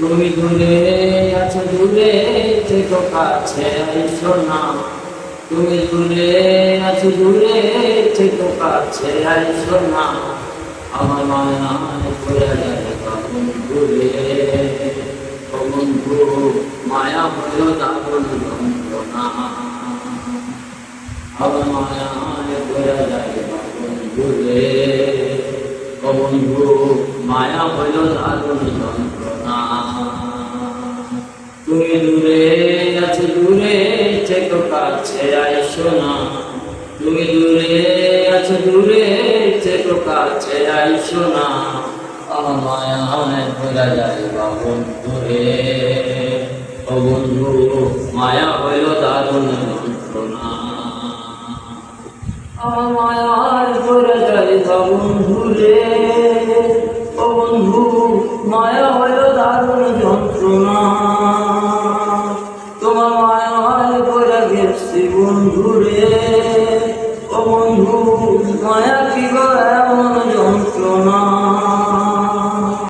তুমি দূরে আছো, দূরে থেকো কাছে আইসো না। তুমি দূরে আছো, দূরে থেকো কাছে আইসো না। আমার মায়া করে যায় কখন দূরে বন্ধু মায়া হলো দারুণ যন্ত্রণা আমার মায়া করে যায় কখন দূরে বন্ধু মায়া হইল দারুণ যন্ত্রণা তুমি দূরে আছো দূরে থেকো কাছে আইসো না তুমি দূরে আছো দূরে থেকো কাছে আইসো না আমার মায়া ভোলা যায় বা বন্ধুরে। ও বন্ধু, মায়া হইল দারুণ যন্ত্রণা। মায়ার ভরে যায় বা বন্ধুরে। ভরে রে ও বন্ধু মায়া কি